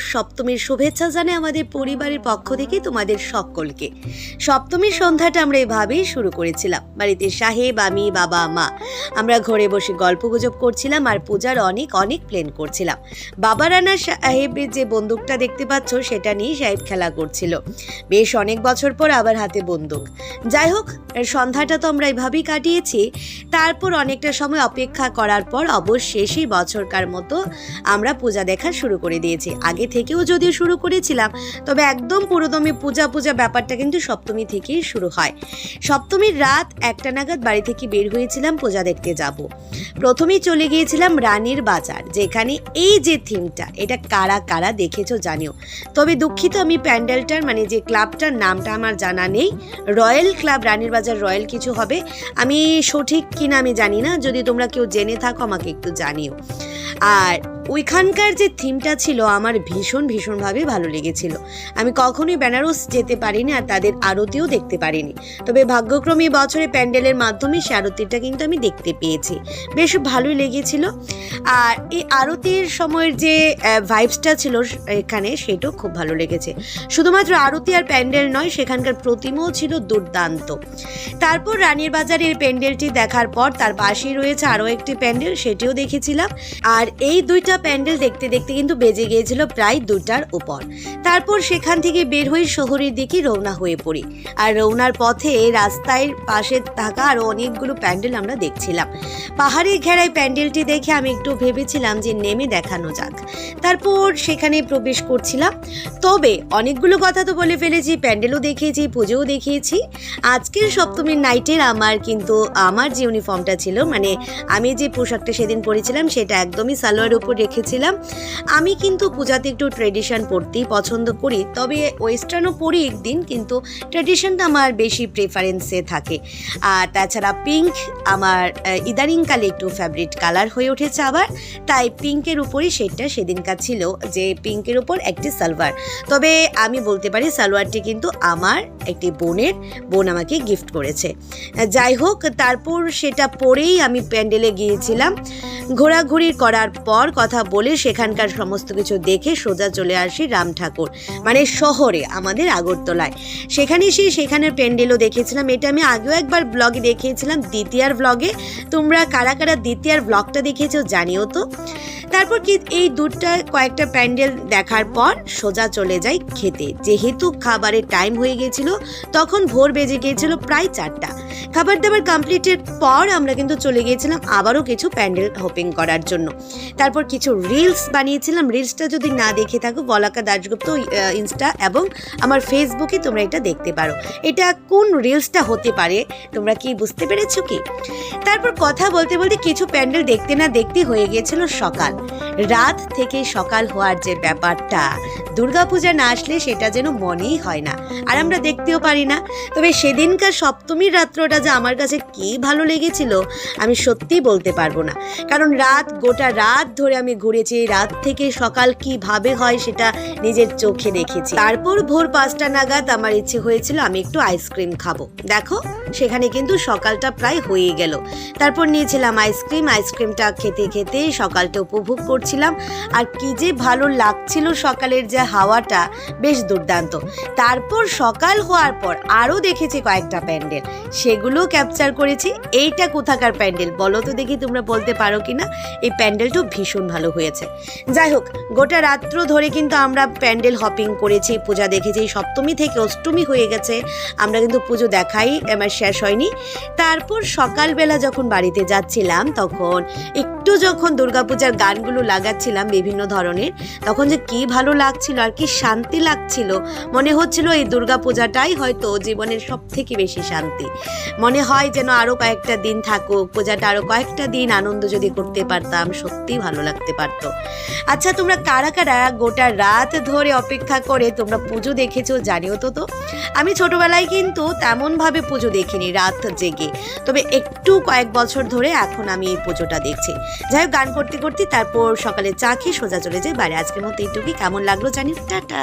সপ্তমীর শুভেচ্ছা জানে আমাদের পরিবারের পক্ষ থেকে তোমাদের সকলকে। সপ্তমীর সন্ধ্যাটা আমরা এভাবেই শুরু করেছিলাম। বাড়িতে সাহেব, আমি, বাবা, মা। আমরা ঘরে বসে গল্প গুজব করছিলাম আর পূজার অনেক অনেক প্লেন করছিলাম। বাবা রানা সাহেবের যে বন্দুকটা দেখতে পাচ্ছ, সেটা নিয়ে সাহেব খেলা করছিল। বেশ অনেক বছর পর আবার হাতে বন্দুক। যাই হোক, সন্ধ্যাটা তো আমরা এভাবেই কাটিয়েছি। তারপর অনেকটা সময় অপেক্ষা করার পর অবশেষই বছরকার মতো আমরা পূজা দেখা শুরু করে দিয়েছি। আগে থেকেও যদিও শুরু করেছিলাম, তবে একদম পুরোদমে পূজা পূজা ব্যাপারটা কিন্তু সপ্তমী থেকেই শুরু হয়। সপ্তমীর রাত একটা নাগাদ বাড়ি থেকে বের হয়েছিলাম, পূজা দেখতে যাব। প্রথমেই চলে গিয়েছিলাম রানীর বাজার, যেখানে এই যে থিমটা এটা কারা কারা দেখেছ জানিও। তবে দুঃখিত, আমি প্যান্ডেলটার মানে যে ক্লাবটার নামটা আমার জানা নেই, রয়্যাল ক্লাব, রানীর বাজার রয়্যাল কিছু হবে, আমি সঠিক কিনা আমি জানি না, যদি তোমরা কেউ জেনে থাকো আমাকে একটু জানিও। আর ওইখানকার যে থিমটা ছিল, আমার ভীষণ ভীষণভাবে ভালো লেগেছিল। আমি কখনোই বেনারস যেতে পারিনি আর তাদের আরতিও দেখতে পারিনি। তবে ভাগ্যক্রমে বছরে প্যান্ডেলের মাধ্যমে সে আরতিটা কিন্তু আমি দেখতে পেয়েছি। বেশ ভালোই লেগেছিল। আর এই আরতির সময়ের যে ভাইবসটা ছিল এখানে, সেটাও খুব ভালো লেগেছে। শুধুমাত্র আরতি আর প্যান্ডেল নয়, সেখানকার প্রতিমাও ছিল দুর্দান্ত। তারপর রানীর বাজারের প্যান্ডেলটি দেখার পর তার পাশেই রয়েছে আরও একটি প্যান্ডেল, সেটিও দেখেছিলাম। আর এই দুইটা প্যান্ডেল দেখতে দেখতে কিন্তু বেজে গিয়েছিল প্রায় দুটার উপর। তারপর সেখান থেকে বের হয়ে শহরের দিকে রওনা হয়ে পড়ি। আর রওনার পথে রাস্তায় পাশে থাকা আরও অনেকগুলো প্যান্ডেল আমরা দেখছিলাম। পাহাড়ের ঘেরায় প্যান্ডেলটি দেখে আমি একটু ভেবেছিলাম যে নেমে দেখানো যাক। তারপর সেখানে প্রবেশ করছিলাম। তবে অনেকগুলো কথা তো বলে ফেলেছি, প্যান্ডেলও দেখিয়েছি, পুজোও দেখিয়েছি। আজকের সপ্তমীর নাইটের আমার কিন্তু আমার যে ইউনিফর্মটা ছিল মানে আমি যে পোশাকটা সেদিন পরেছিলাম সেটা একদমই সালোয়ার উপর রেখেছিলাম আমি কিন্তু পূজাতে একটু ট্রেডিশন পরতেই পছন্দ করি, তবে ওয়েস্টার্নও পরি একদিন, কিন্তু ট্রেডিশনটা আমার বেশি প্রেফারেন্সে থাকে। আর তাছাড়া পিঙ্ক আমার ইদানিংকালে একটু ফেভারিট কালার হয়ে উঠেছে আবার, তাই পিঙ্কের উপরই সেটটা সেদিনকার ছিল, যে পিঙ্কের উপর একটি সালোয়ার। তবে আমি বলতে পারি সালোয়ারটি কিন্তু আমার একটি বোনের, বোন আমাকে গিফট করেছে। যাই হোক, তারপর সেটা পরেই আমি প্যান্ডেলে গিয়েছিলাম। ঘোরাঘুরি করার পর কথা বলে সেখানকার সমস্ত কিছু দেখে সোজা চলে আসি রাম ঠাকুর মানে শহরে, আমাদের আগরতলায়। সেখানে এসে সেখানের প্যান্ডেলও দেখেছিলাম এটা আমি আগেও একবার ব্লগে দেখিয়েছিলাম, দ্বিতীয়ার ব্লগে তোমরা কারা কারা দ্বিতীয়ার ব্লগটা দেখেছ জানিও তো। তারপর কি এই দুটা কয়েকটা প্যান্ডেল দেখার পর সোজা চলে যাই খেতে। যেহেতু খাবারের টাইম হয়ে গেছিল, তখন ভোর বেজে গিয়েছিল প্রায় চারটা। খাবার দাবার কমপ্লিটের পর আমরা কিন্তু চলে গিয়েছিলাম আবারও কিছু প্যান্ডেল হোপিং করার জন্য। তারপর কিছু রিলস বানিয়েছিলাম। রিলসটা যদি না দেখে থাকো, বলাকা দাশগুপ্ত ইনস্টা এবং আমার ফেসবুকে তোমরা এটা দেখতে পারো। এটা কোন রিলসটা হতে পারে, তোমরা কি বুঝতে পেরেছ কি? তারপর কথা বলতে বলতে কিছু প্যান্ডেল দেখতে না দেখতে হয়ে গিয়েছিল সকাল। রাত থেকে সকাল হওয়ার যে ব্যাপারটা, দুর্গাপূজা না আসলে সেটা যেন মনেই হয় না। আর আমরা দেখতেও পারি না। তবে সেদিনকার সপ্তমীর রাত্রটা যে আমার কাছে কি ভালো লেগেছিল, আমি সত্যিই বলতে পারব না। কারণ রাত, গোটা রাত ধরে আমি ঘুরেছি রাত থেকে সকাল কীভাবে হয় সেটা নিজের চোখে দেখেছি। তারপর ভোর পাঁচটা নাগাদ আমার ইচ্ছে হয়েছিল আমি একটু আইসক্রিম খাব। দেখো। সেখানে কিন্তু সকালটা প্রায় হয়ে গেল। তারপর নিয়েছিলাম আইসক্রিম, আইসক্রিমটা খেতে খেতে সকালটা উপভোগ করছিলাম। আর কি যে ভালো লাগছিল সকালের যে হাওয়াটা, বেশ দুর্দান্ত। তারপর সকাল হওয়ার পর আরও দেখেছি কয়েকটা প্যান্ডেল। সেগুলো ক্যাপচার করেছি। এইটা কোথাকার প্যান্ডেল বলো তো দেখি তোমরা বলতে পারো কি না এই প্যান্ডেলটাও ভীষণ ভালো হয়েছে। যাই হোক, গোটা রাত্র ধরে কিন্তু আমরা প্যান্ডেল হপিং করেছি, পূজা দেখেছি, সপ্তমী থেকে অষ্টমী হয়ে গেছে। আমরা কিন্তু পুজো দেখাই আমার শেষ হয়নি। তারপর সকালবেলা যখন বাড়িতে যাচ্ছিলাম, তখন একটু যখন দুর্গাপূজার গানগুলো লাগাচ্ছিলাম বিভিন্ন ধরনের, তখন যে কি ভালো লাগছিল আর কি শান্তি লাগছিল। মনে হচ্ছিল এই দুর্গাপূজাটাই হয়তো জীবনের সব থেকে বেশি শান্তি। মনে হয় যেন আরও কয়েকটা দিন থাকুক, পূজাটা আরও কয়েকটা দিন আনন্দ যদি করতে পারতাম সত্যিই ভালো লাগতে পারতো। আচ্ছা তোমরা কারা কারা গোটা রাত ধরে অপেক্ষা করে তোমরা পুজো দেখেছ জানিও তো তো। আমি ছোটবেলায় কিন্তু তেমনভাবে পুজো দেখিনি রাত জেগে। তবে একটু কয়েক বছর ধরে এখন আমি এই পুজোটা দেখছি। যাই হোক, গান করতে করতে তারপর সকালে চা খেয়ে সোজা চলে যাই বাড়ি। আজকের মতো এইটুকুই। কেমন লাগল জানি? টাটা।